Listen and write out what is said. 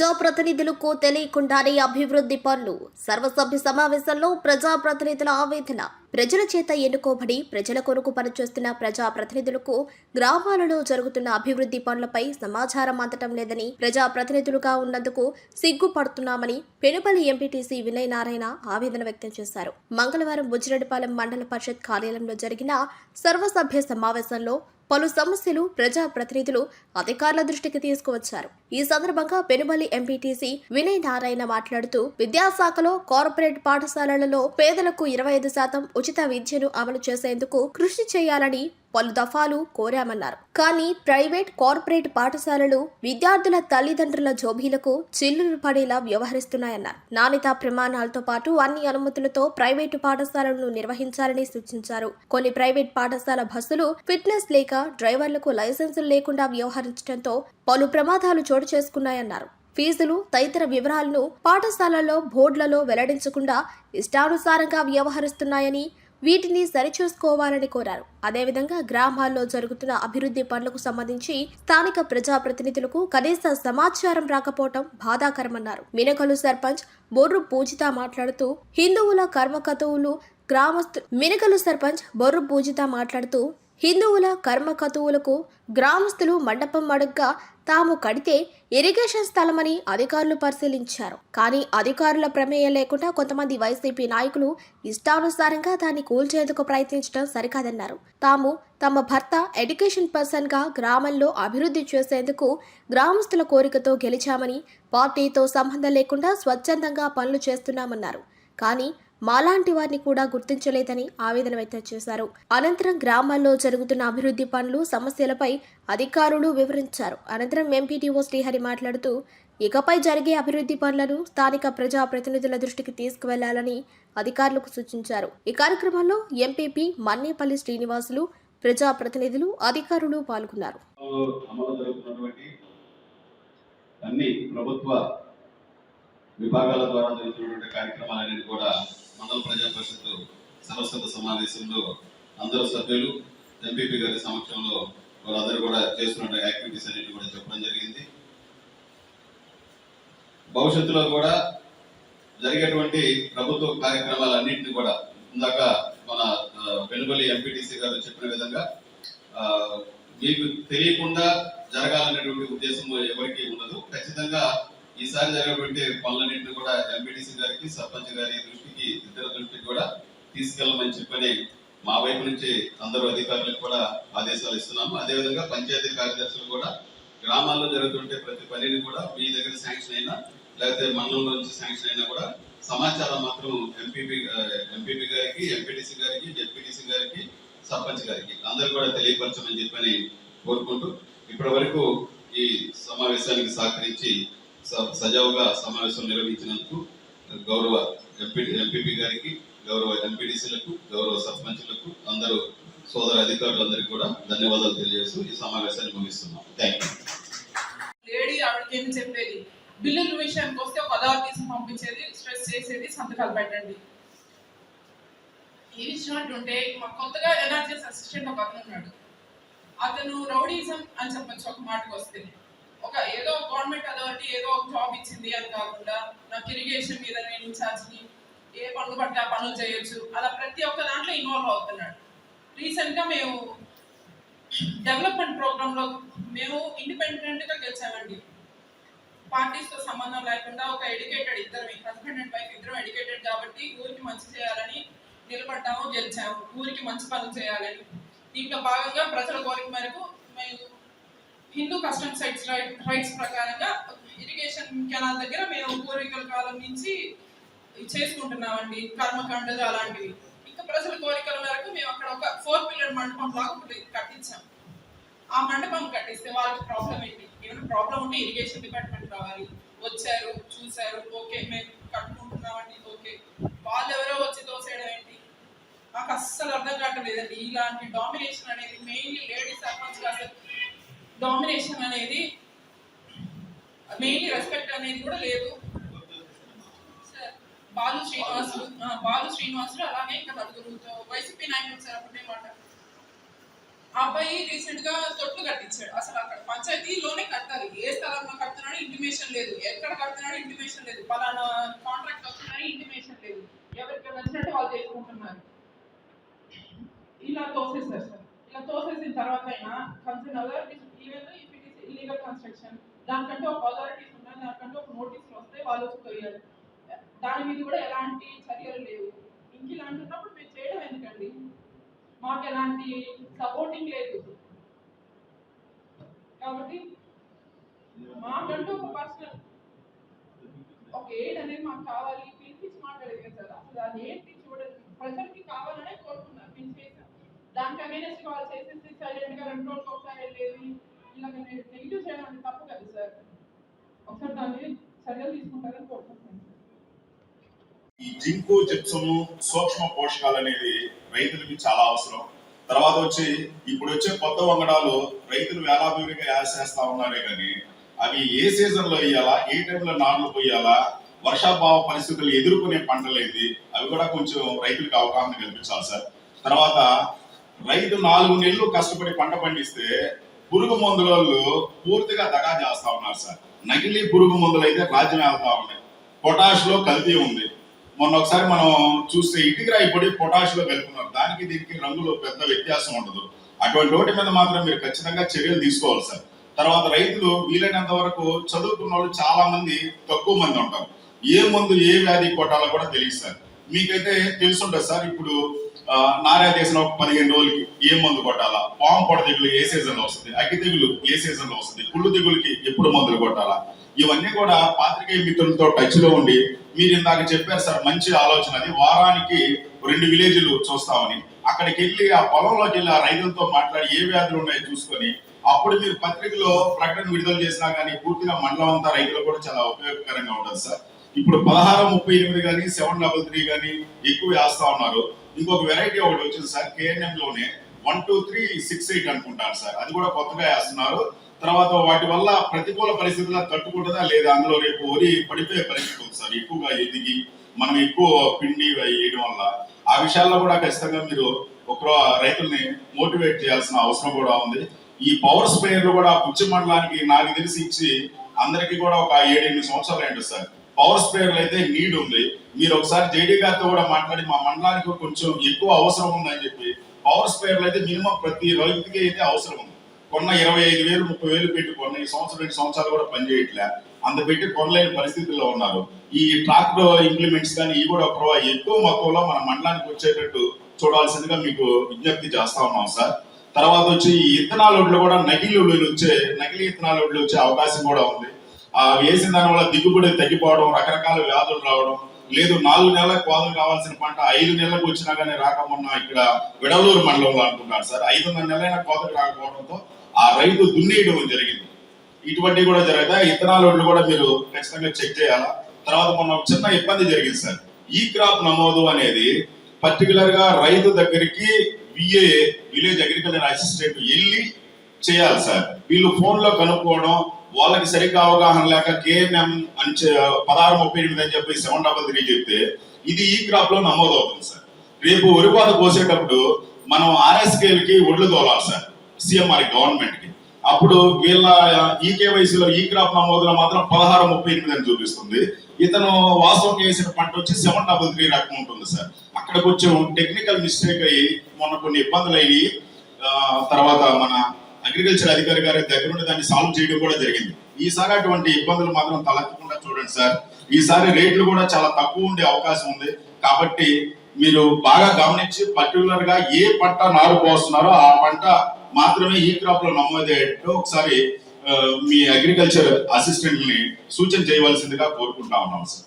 ప్రజాప్రతినిధులకు తెలియకుండానే అభివృద్ధి పనులు. సర్వసభ్య సమావేశంలో ప్రజాప్రతినిధుల ఆవేదన. ప్రజల చేత ఎన్నుకోబడి ప్రజల కొరకు పనిచేస్తున్న ప్రజాప్రతినిధులకు గ్రామాలలో జరుగుతున్న అభివృద్ధి పనులపై సమాచారం అందటం లేదని ప్రజాప్రతినిధులుగా ఉన్నందుకు సిగ్గుపడుతున్నామని పెనుపల్లి ఎంపీటీసీ వినయ్ నారాయణ ఆవేదన వ్యక్తం చేశారు. మంగళవారం బుజ్జిరెడ్డిపాలెం మండల పరిషత్ కార్యాలయంలో జరిగిన సర్వసభ్య సమావేశంలో పలు సమస్యలు ప్రజా ప్రతినిధులు అధికారుల దృష్టికి తీసుకువచ్చారు. ఈ సందర్భంగా పెనుబలి ఎంపీటీసీ వినయ్ నారాయణ మాట్లాడుతూ విద్యాశాఖలో కార్పొరేట్ పాఠశాలలలో పేదలకు ఇరవై ఐదు శాతం ఉచిత విద్యను అమలు చేసేందుకు కృషి చేయాలని పలు దఫాలు కోరామన్నారు. కానీ ప్రైవేట్ కార్పొరేట్ పాఠశాలలు విద్యార్థుల తల్లిదండ్రుల జోబీలకు చిల్లులు పడేలా వ్యవహరిస్తున్నాయన్నారు. నాణ్యతా ప్రమాణాలతో పాటు అన్ని అనుమతులతో ప్రైవేటు పాఠశాలలను నిర్వహించాలని సూచించారు. కొన్ని ప్రైవేట్ పాఠశాల బస్సులు ఫిట్నెస్ లేక డ్రైవర్లకు లైసెన్సులు లేకుండా వ్యవహరించడంతో పలు ప్రమాదాలు చోటు చేసుకున్నాయన్నారు. ఫీజులు తదితర వివరాలను పాఠశాలల్లో బోర్డులలో వెల్లడించకుండా ఇష్టానుసారంగా వ్యవహరిస్తున్నాయని వీటిని సరిచూసుకోవాలని కోరారు. అదేవిధంగా గ్రామాల్లో జరుగుతున్న అభివృద్ధి పనులకు సంబంధించి స్థానిక ప్రజాప్రతినిధులకు కనీస సమాచారం రాకపోవటం బాధాకరమన్నారు. మినకలు సర్పంచ్ బొర్రు పూజిత మాట్లాడుతూ హిందువుల కర్మకతువులు గ్రామస్తు మినకలు సర్పంచ్ బొర్రు పూజిత మాట్లాడుతూ హిందువుల కర్మకతువులకు గ్రామస్తులు మండపం అడుగ్గా తాము కడితే ఇరిగేషన్ స్థలమని అధికారులు పరిశీలించారు. కానీ అధికారుల ప్రమేయం లేకుండా కొంతమంది వైసీపీ నాయకులు ఇష్టానుసారంగా దాన్ని కూల్చేందుకు ప్రయత్నించడం సరికాదన్నారు. తాము తమ భర్త ఎడ్యుకేషన్ పర్సన్గా గ్రామంలో అభివృద్ధి చేసేందుకు గ్రామస్తుల కోరికతో గెలిచామని పార్టీతో సంబంధం లేకుండా స్వచ్ఛందంగా పనులు చేస్తున్నామన్నారు. కానీ మాలాంటి వారిని కూడా గుర్తించలేదని ఆవేదన వ్యక్తం చేశారు. అనంతరం గ్రామాల్లో జరుగుతున్న అభివృద్ధి పనులు సమస్యలపై అధికారులు వివరించారు. అనంతరం ఎంపీటీఓ శ్రీహరి మాట్లాడుతూ ఇకపై జరిగే అభివృద్ధి పనులను స్థానిక ప్రజా ప్రతినిధుల దృష్టికి తీసుకువెళ్ళాలని అధికారులకు సూచించారు. ఈ కార్యక్రమంలో ఎంపీపీ మన్నేపల్లి శ్రీనివాసులు ప్రజా ప్రతినిధులు అధికారులు పాల్గొన్నారు. అన్ని ప్రభుత్వ విభాగాల ద్వారా జరుగుతున్నటువంటి కార్యక్రమాలన్నింటి కూడా మండల ప్రజా పరిషత్ సరస్వత సమావేశంలో అందరూ సభ్యులు ఎంపీపీ గారి సమక్షంలో వారందరూ కూడా చేస్తున్న యాక్టివిటీస్ అనేవి కూడా చెప్పడం జరిగింది. భవిష్యత్తులో కూడా జరిగేటువంటి ప్రభుత్వ కార్యక్రమాలన్నింటినీ కూడా ఇందాక మన ఆ, వెనుబలి ఎంపీటీసీ గారు చెప్పిన విధంగా మీకు తెలియకుండా జరగాలనేటువంటి ఉద్దేశం ఎవరికి ఉండదు. ఖచ్చితంగా ఈసారి జరిగేటువంటి పనులన్నింటినీ కూడా ఎంపీటీసీ గారికి సర్పంచ్ గారి దృష్టికి ఇతర దృష్టికి కూడా తీసుకెళ్ళమని చెప్పని మా వైపు నుంచి అందరూ అధికారులకు కూడా ఆదేశాలు ఇస్తున్నాము. అదేవిధంగా పంచాయతీ కార్యదర్శులు కూడా గ్రామాల్లో జరుగుతుంటే ప్రతి పనిని కూడా మీ దగ్గర శాంక్షన్ అయినా లేకపోతే మండలంలో నుంచి శాంక్షన్ అయినా కూడా సమాచారం మాత్రం ఎంపీపీ ఎంపీపీ గారికి ఎంపీటీసీ గారికి జెడ్పీటీసీ గారికి సర్పంచ్ గారికి అందరూ కూడా తెలియపరచమని చెప్పని కోరుకుంటూ ఇప్పటి వరకు ఈ సమావేశానికి సహకరించి స- సజావుగా సమావేశం నిర్వహించినందుకు గౌరవ ఎంపీ ఎంపీపీ గారికి గౌరవ ఎంపీటీసీలకు గౌరవ సర్పంచులకు అందరూ సోదర అధికారులందరికీ కూడా ధన్యవాదాలు తెలియజేస్తూ ఈ సమావేశాన్ని ముగిస్తున్నాం. థ్యాంక్ యూ లేడీ ఏమి చెప్పేది బిల్లుల విషయానికి వస్తే ఒక తీసి పంపించేది స్ట్రెస్ చేసేది సంతకాలు పెట్టండి. ఈ విషయం అంటుంటే మాకు కొత్తగా ఎనర్జీస్ అసిస్టెంట్ ఒక అతను ఉన్నాడు. అతను రౌడీజం అని చెప్పొచ్చు ఒక మాటకు వస్తే. ఒక ఏదో గవర్నమెంట్ అథారిటీ ఏదో ఒక జాబ్ ఇచ్చింది అని కాకుండా నాకు ఇరిగేషన్ మీద నేను ఇన్ఛార్జ్ని ఏ పనులు పడితే ఆ పనులు చేయొచ్చు. అలా ప్రతి ఒక్క దాంట్లో ఇన్వాల్వ్ అవుతున్నాడు. రీసెంట్గా మేము డెవలప్మెంట్ ప్రోగ్రాంలో మేము ఇండిపెండెంట్గా గెలిచామండి. పార్టీస్తో సంబంధం లేకుండా ఒక ఎడ్యుకేటెడ్ ఇద్దరు హస్బెండ్ అండ్ వైఫ్ ఇద్దరం ఎడ్యుకేటెడ్ కాబట్టి ఊరికి మంచి చేయాలని నిలబడ్డాము గెలిచాము. ఊరికి మంచి పనులు చేయాలని. దీంట్లో భాగంగా ప్రజల కోరిక మేరకు మేము హిందూ కస్టమ్ సైట్స్ రైట్స్ ప్రకారంగా ఇరిగేషన్ కెనాల్ దగ్గర మేము పూర్వీకుల కాలం నుంచి చేసుకుంటున్నామండి. కర్మకాండలు అలాంటివి. ఇంకా ప్రజల కోరికల మేరకు మేము అక్కడ ఒక ఫోర్ పిల్లర్ మండపం లాగా ఒకటి కట్టించాం. ఆ మండపం కట్టిస్తే వాళ్ళకి ప్రాబ్లం ఏంటి? ఏమైనా ప్రాబ్లం ఉంటే ఇరిగేషన్ డిపార్ట్మెంట్ రావాలి. వచ్చారు చూశారు ఓకే మేము కట్టుకుంటున్నామండి ఓకే. వాళ్ళు ఎవరో వచ్చి తోసేయడం ఏంటి? నాకు అస్సలు అర్థం కావట్లేదండి. ఇలాంటి డామినేషన్ అనేది మెయిన్లీ లేడీస్ సర్పంచ్ అసలు డామినేషన్ అనేది మెయిన్లీ రెస్పెక్ట్ అనేది కూడా లేదు. బాలు శ్రీనివాసులు బాలు శ్రీనివాసులు అలానే ఇంకా నలుగురుతో వైసీపీ నాయకులు సార్ అప్పుడే మాట. అబ్బాయి రీసెంట్గా తొట్టు కట్టించాడు. అసలు అక్కడ పంచాయతీలోనే కట్టాలి ఏ స్థలంలో కడుతున్నాడో ఇంటిమేషన్ లేదు. ఎక్కడ కడుతున్నాడో ఇంటిమేషన్ లేదు. పలానా కాంట్రాక్ట్ వస్తున్నాడో ఇంటిమేషన్ లేదు. ఎవరికి నచ్చినట్టు వాళ్ళు చేసుకుంటున్నారు. ఇలా తోసేసారు సార్. ఇలా తోసేసిన తర్వాత అయినా concern authorities even if it is illegal construction దానికంటే ఒక అథారిటీ దాని మీద కూడా ఎలాంటి చర్యలు లేవు. ఇంక ఇలాంటి ఉన్నప్పుడు మీరు చేయడం ఎందుకండి? మాకు ఎలాంటి సపోర్టింగ్ లేదు. కాబట్టి మాకంటూ ఒక పర్సనల్ ఒక ఎయిడ్ అనేది మాకు కావాలి. పిలిపించి మాట్లాడేది కదా. సార్ అసలు అది ఏంటి చూడండి ప్రజలకి కావాలనే కోరుకున్నారు. మేము చేసాం దానికి అగేనెస్ట్ వాళ్ళు చేసేసి సైలెంట్గా రెండు రోజులు ఒకసారి వెళ్ళేది. ఇలాగ నెగిటివ్ చేయడం అంటే తప్పు కదా సార్. ఒకసారి దాని మీద చర్యలు తీసుకుంటారని కోరుకుంటున్నాను. ఈ జింకు జిప్సము సూక్ష్మ పోషకాలు అనేది రైతులకి చాలా అవసరం. తర్వాత వచ్చి ఇప్పుడు వచ్చే కొత్త వంగడాలు రైతులు వేలాభివృద్ధిగా యాసేస్తా ఉన్నారే కానీ అవి ఏ సీజన్లో వేయాలా ఏ టైంలో నార్లు పోయాలా వర్షాభావ పరిస్థితులు ఎదుర్కొనే పంటలేంది అవి కూడా కొంచెం రైతులకు అవగాహన కల్పించాలి సార్. తర్వాత రైతు నాలుగు నెలలు కష్టపడి పంట పండిస్తే పురుగు మందులలో పూర్తిగా దగా చేస్తా ఉన్నారు సార్. నకిలీ పురుగు మందులు అయితే రాజ్యం వెళ్తా ఉన్నాయి. పొటాష్లో కల్తీ ఉంది. మొన్న ఒకసారి మనం చూస్తే ఇటుకరాయి పొడి పొటాష్లో కలుపుకున్నారు. దానికి దీనికి రంగులో పెద్ద వ్యత్యాసం ఉండదు. అటువంటి వాటి మీద మాత్రం మీరు ఖచ్చితంగా చర్యలు తీసుకోవాలి సార్. తర్వాత రైతులు వీలైనంత వరకు చదువుకున్న వాళ్ళు చాలా మంది తక్కువ మంది ఉంటారు. ఏ మందు ఏ వ్యాధి కొట్టాలో కూడా తెలియదు సార్. మీకైతే తెలుసుంటుంది సార్ ఇప్పుడు నారా చేసిన ఒక పదిహేను రోజులకి ఏ మందు కొట్టాలా? పాము పొడ తెగులు ఏ సీజన్లో వస్తుంది? అగ్గి తెగులు ఏ సీజన్లో వస్తుంది? కుళ్ళు తెగులకి ఎప్పుడు మందులు కొట్టాలా? ఇవన్నీ కూడా పాత్రికేయ మిత్రులతో టచ్లో ఉండి మీరు ఇందాక చెప్పారు సార్ మంచి ఆలోచన అది. వారానికి రెండు విలేజ్లు చూస్తామని. అక్కడికి వెళ్ళి ఆ పొలంలోకి వెళ్ళి ఆ రైతులతో మాట్లాడి ఏ వ్యాధులు ఉన్నాయో చూసుకొని అప్పుడు మీరు పత్రికలో ప్రకటన విడుదల చేసినా కానీ పూర్తిగా మండలం అంతా రైతులకు కూడా చాలా ఉపయోగకరంగా ఉంటుంది సార్. ఇప్పుడు పదహారు ముప్పై ఎనిమిది కానీ సెవెన్ డబల్ త్రీ కానీ ఎక్కువ వేస్తా ఉన్నారు. ఇంకొక వెరైటీ ఒకటి వచ్చింది సార్ కేఎన్ఎం లోనే one two three six eight అనుకుంటారు సార్. అది కూడా కొత్తగా వేస్తున్నారు. తర్వాత వాటి వల్ల ప్రతికూల పరిస్థితుల్లో తట్టుకుంటుందా లేదా అందులో రేపు వరి పడిపోయే పరిస్థితి ఉంది సార్ ఎక్కువగా ఎదిగి మనం ఎక్కువ పిండి వేయడం వల్ల ఆ విషయాల్లో కూడా ఖచ్చితంగా మీరు ఒక రైతుల్ని మోటివేట్ చేయాల్సిన అవసరం కూడా ఉంది. ఈ పవర్ స్ప్రేయర్లు కూడా పుచ్చి మండలానికి నాకు తెలిసి ఇచ్చి అందరికీ కూడా ఒక ఏడెనిమిది సంవత్సరాలు అయింది సార్. పవర్ స్ప్రేయర్లు అయితే నీడ్ ఉంది. మీరు ఒకసారి జేడీ గారితో కూడా మాట్లాడి మా మండలానికి కొంచెం ఎక్కువ అవసరం ఉందని చెప్పి పవర్ స్ప్రేయర్లు అయితే మినిమం ప్రతి రైతుకి అయితే అవసరం ఉంది. కొన్న ఇరవై ఐదు వేలు ముప్పై వేలు పెట్టి కొన్న ఈ సంవత్సరం రెండు సంవత్సరాలు కూడా పనిచేయట్లే అంత పెట్టి కొనలేని పరిస్థితుల్లో ఉన్నారు. ఈ ట్రాక్టర్ ఇంప్లిమెంట్స్ కానీ ఇవి కూడా ఒక ఎక్కువ మొత్తంలో మన మండలానికి వచ్చేటట్టు చూడాల్సిందిగా మీకు విజ్ఞప్తి చేస్తా ఉన్నాం సార్. తర్వాత వచ్చి ఈ ఇత్తనాల ఒడ్లు కూడా నకిలీ ఒడ్లు వచ్చే నకిలీ ఇత్తనాల ఒడ్లు వచ్చే అవకాశం కూడా ఉంది. ఆ వేసిన దాని వల్ల దిగుబడి తగ్గిపోవడం రకరకాల వ్యాధులు రావడం లేదు నాలుగు నెలలకు కోతలు కావాల్సిన పంట ఐదు నెలలకు వచ్చినా కానీ రాకమున్నా ఇక్కడ విడలూరు మండలంలో అనుకున్నారు సార్. ఐదున్నర నెలలైన కోతలు రాకపోవడంతో ఆ రైతు దున్నేయడం జరిగింది. ఇటువంటివి కూడా జరుగుతాయి. ఇతనాల ఒడ్లు కూడా మీరు ఖచ్చితంగా చెక్ చేయాలా? తర్వాత మొన్న ఒక చిన్న ఇబ్బంది జరిగింది సార్. ఈ క్రాప్ నమోదు అనేది పర్టికులర్గా రైతు దగ్గరికి విఏ విలేజ్ అగ్రికల్చర్ అసిస్టెంట్ వెళ్ళి చేయాలి సార్. వీళ్ళు ఫోన్లో కనుక్కోవడం వాళ్ళకి సరిగ్గా అవగాహన లేక కేఎన్ఎం అని పదహారు ముప్పై ఎనిమిది అని చెప్పి సెవెన్ డబల్ త్రీ చెప్తే ఇది ఈ క్రాప్లో నమోదు అవుతుంది సార్. రేపు వరిపాత కోసేటప్పుడు మనం ఆర్ఎస్కేల్కి ఒడ్లు తోలాలి సార్. సిఎంఆర్ గవర్నమెంట్కి అప్పుడు వీళ్ళ ఈ కేవైసీలో ఈ క్రాప్ నమోదులో మాత్రం పదహారు ముప్పై ఎనిమిది అని చూపిస్తుంది. ఇతను వాస్తవం చేసిన పంట వచ్చి సెవెన్ డబుల్ త్రీ రకం ఉంటుంది సార్. అక్కడ కొంచెం టెక్నికల్ మిస్టేక్ అయ్యి మొన్న కొన్ని ఇబ్బందులు అయ్యి తర్వాత మన అగ్రికల్చర్ అధికారి గారి దగ్గర ఉండి దాన్ని సాల్వ్ చేయడం కూడా జరిగింది. ఈసారి అటువంటి ఇబ్బందులు మాత్రం తలెత్తకుండా చూడండి సార్. ఈసారి రేట్లు కూడా చాలా తక్కువ ఉండే అవకాశం ఉంది. కాబట్టి మీరు బాగా గమనించి పర్టికులర్గా ఏ పంట నారు పోస్తున్నారో ఆ పంట మాత్రమే ఈ క్రాప్లో నమోదయ్యేటట్టు ఒకసారి మీ అగ్రికల్చర్ అసిస్టెంట్ని సూచన చేయవలసిందిగా కోరుకుంటా ఉన్నాం సార్.